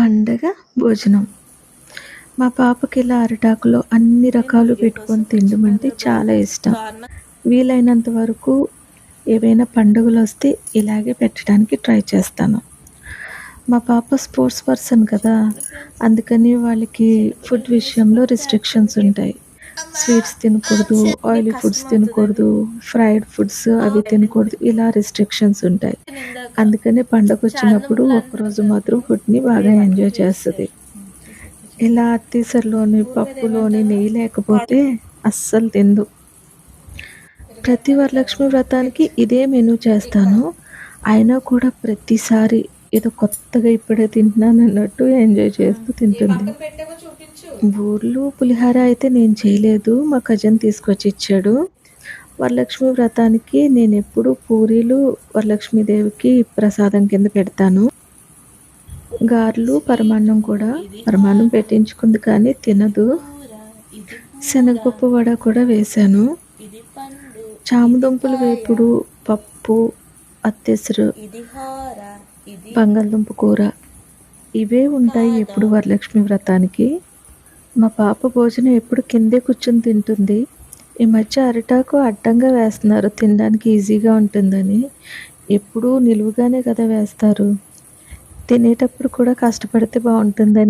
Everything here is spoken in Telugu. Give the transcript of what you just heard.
పండగ భోజనం. మా పాపకి ఇలా అరిటాకులో అన్ని రకాలు పెట్టుకొని తినడం అంటే చాలా ఇష్టం. వీలైనంత వరకు ఏవైనా పండుగలు వస్తే ఇలాగే పెట్టడానికి ట్రై చేస్తాను. మా పాప స్పోర్ట్స్ పర్సన్ కదా అందుకని వాళ్ళకి ఫుడ్ విషయంలో రిస్ట్రిక్షన్స్ ఉంటాయి. స్వీట్స్ తినకూడదు ఆయిలీ ఫుడ్స్ తినకూడదు ఫ్రైడ్ ఫుడ్స్ అవి తినకూడదు ఇలా రిస్ట్రిక్షన్స్ ఉంటాయి. అందుకనే పండగ వచ్చినప్పుడు ఒక్కరోజు మాత్రం ఫుడ్ని బాగా ఎంజాయ్ చేస్తుంది. ఇలా అత్తీసరిలోని పప్పులోని నెయ్యి లేకపోతే అస్సలు తిందు. ప్రతి వరలక్ష్మి వ్రతానికి ఇదే మెనూ చేస్తాను. అయినా కూడా ప్రతిసారి ఏదో కొత్తగా ఇప్పుడే తింటున్నాను అన్నట్టు ఎంజాయ్ చేస్తూ తింటుంది. బూర్లు పులిహార అయితే నేను చేయలేదు. మా కజిన్ తీసుకొచ్చి ఇచ్చాడు. వరలక్ష్మి వ్రతానికి నేను ఎప్పుడు పూరీలు వరలక్ష్మీదేవికి ప్రసాదం కింద పెడతాను. గారెలు పరమాన్నం కూడా పరమాన్నం పెట్టించుకుంది కానీ తినదు. శనగపప్పు వడ కూడా వేశాను. చామదుంపలు వేపుడు పప్పు అత్తెసరు బంగాళదుంప కూర ఇవే ఉంటాయి ఎప్పుడు వరలక్ష్మి వ్రతానికి. మా పాప భోజనం ఎప్పుడు కిందే కూర్చొని తింటుంది. ఈ మధ్య అరిటాకు అడ్డంగా వేస్తున్నారు. తినడానికి ఈజీగా ఉంటుందని. ఎప్పుడూ నిలువుగానే కదా వేస్తారు. తినేటప్పుడు కూడా కష్టపడితే బాగుంటుందని.